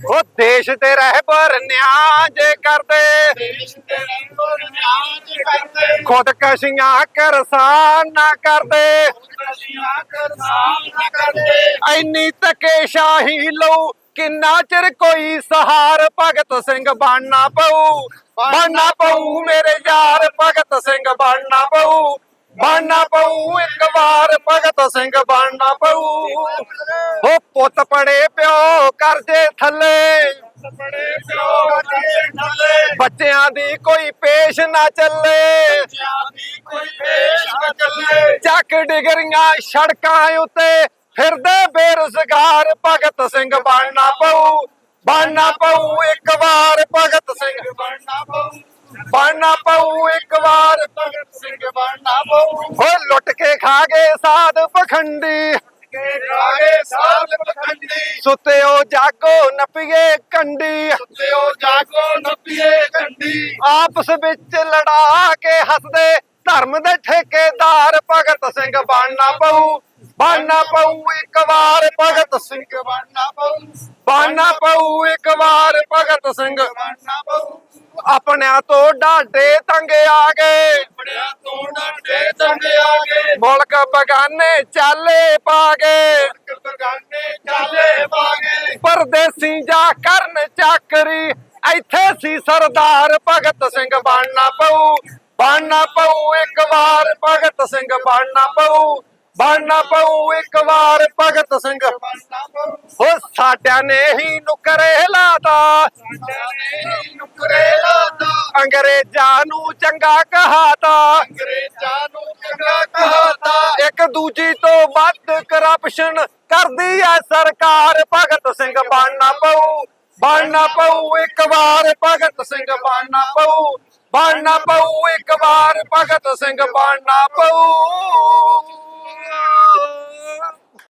ਉਹ ਦੇਸ਼ ਤੇ ਰਹਿਬਰ ਨਿਆਂ ਜੇ ਕਰਦੇ। ਦੇਸ਼ ਦੇ ਰੰਗੋ ਨਿਆਜ ਕਰਦੇ। ਖੁਦਕਸ਼ੀਆਂ ਕਰਸਾਨ ਨਾ ਕਰਦੇ। ਕਸ਼ੀਆਂ ਕਰਸਾਨ ਨਾ ਕਰਦੇ। ਐਨੀ ਧੱਕੇਸ਼ਾਹੀ ਲਊ ਕਿੰਨਾ ਚਿਰ ਕੋਈ ਸਹਾਰ ਭਗਤ ਸਿੰਘ ਬਣਨਾ ਪਊ। ਬਣਨਾ ਪਊ। ਮੇਰੇ ਯਾਰ ਭਗਤ ਸਿੰਘ ਬਣਨਾ ਪਊ। ਬਣਨਾ ਪਊ, ਇੱਕ ਵਾਰ ਭਗਤ ਸਿੰਘ ਬਣਨਾ ਪਊ। ਉਹ ਪੁੱਤ ਪੜੇ ਪਿਓ ਕਰਜੇ ਥੱਲੇ। ਕੋਈ ਪੇਸ਼ ਨਾ ਚੱਲੇ ਬੱਚਿਆਂ ਦੀ ਕੋਈ ਪੇਸ਼ ਨਾ ਚੱਲੇ। ਚੱਕ ਡਿਗਰੀਆਂ ਸੜਕਾਂ ਉੱਤੇ, ਫਿਰਦੇ ਬੇਰੁਜ਼ਗਾਰ ਭਗਤ ਸਿੰਘ ਬਣਨਾ ਪਊ। ਬਣਨਾ ਬਣਨਾ ਪਊ ਇੱਕ ਵਾਰ। ਭਗਤ ਸਿੰਘ ਬਣਨਾ ਪਊ ਹੋ ਲੁੱਟ ਕੇ ਖਾ ਗਏ ਸਾਧ ਪਖੰਡੀ। ਕੇ ਰਾਗੇ ਸਾਧ ਪਖੰਡੀ ਸੁੱਤਿਓ ਜਾਗੋ ਨੱਪੀਏ ਕੰਡੀ। ਸੁਤਿਓ ਜਾਗੋ ਨੱਪੀਏ ਕੰਡੀ ਆਪਸ ਵਿੱਚ ਲੜਾ ਕੇ ਹੱਸਦੇ ਧਰਮ ਦੇ ਠੇਕੇਦਾਰ ਭਗਤ ਸਿੰਘ ਬਣਨਾ ਪਊ। ਬਣਨਾ ਪਊ ਇੱਕ ਵਾਰ ਭਗਤ ਸਿੰਘ। ਬਣਨਾ ਪਊ ਬਣਨਾ ਪਊ ਇੱਕ ਵਾਰ ਭਗਤ ਸਿੰਘ। ਬਣਨਾ ਪਊ ਆਪਣਿਆਂ ਤੋਂ ਡਾਢੇ ਤੰਗੇ ਆ ਗਏ। ਬੜਿਆ ਤੋਂ ਡਾਂਡੇ ਤੰਗੇ ਆ ਗਏ। ਮੁਲਕ ਬਗਾਨੇ ਚਾਲੇ ਪਾ ਗਏ। ਬਗਾਨੇ ਚਾਲੇ ਪਾਗੇ ਪਰਦੇਸੀ ਜਾ ਕਰਨ ਚਾਕਰੀ ਇੱਥੇ ਸੀ ਸਰਦਾਰ ਭਗਤ ਸਿੰਘ ਬਣਨਾ ਪਊ। ਬਣਨਾ ਪਊ ਇੱਕ ਵਾਰ ਭਗਤ ਸਿੰਘ ਬਣਨਾ ਪਊ। ਬਣਨਾ ਪਊ ਇੱਕ ਵਾਰ ਭਗਤ ਸਿੰਘ। ਹੋ ਸਾਡਿਆਂ ਨੇ ਹੀ ਨੁਕਰੇ ਲਾਤਾ। ਸਾਡਿਆਂ ਨੇ ਨੁਕਰੇ ਲਾਤਾ ਅੰਗਰੇਜ਼ਾਂ ਨੂੰ ਚੰਗਾ ਕਹਾਤਾ। ਅੰਗਰੇਜ਼ਾਂ ਨੂੰ ਚੰਗਾ ਕਹਾਤਾ। ਇੱਕ ਦੂਜੀ ਤੋਂ ਵੱਧ ਕਰਪਸ਼ਨ ਕਰਦੀ ਐ ਸਰਕਾਰ। ਭਗਤ ਸਿੰਘ ਬਣਨਾ ਪਊ ਬਣਨਾ ਪਊ ਇੱਕ ਵਾਰ। ਭਗਤ ਸਿੰਘ ਬਣਨਾ ਪਊ ਬਣਨਾ ਪਊ ਇੱਕ ਵਾਰ। ਭਗਤ ਸਿੰਘ ਬਣਨਾ ਪਊ।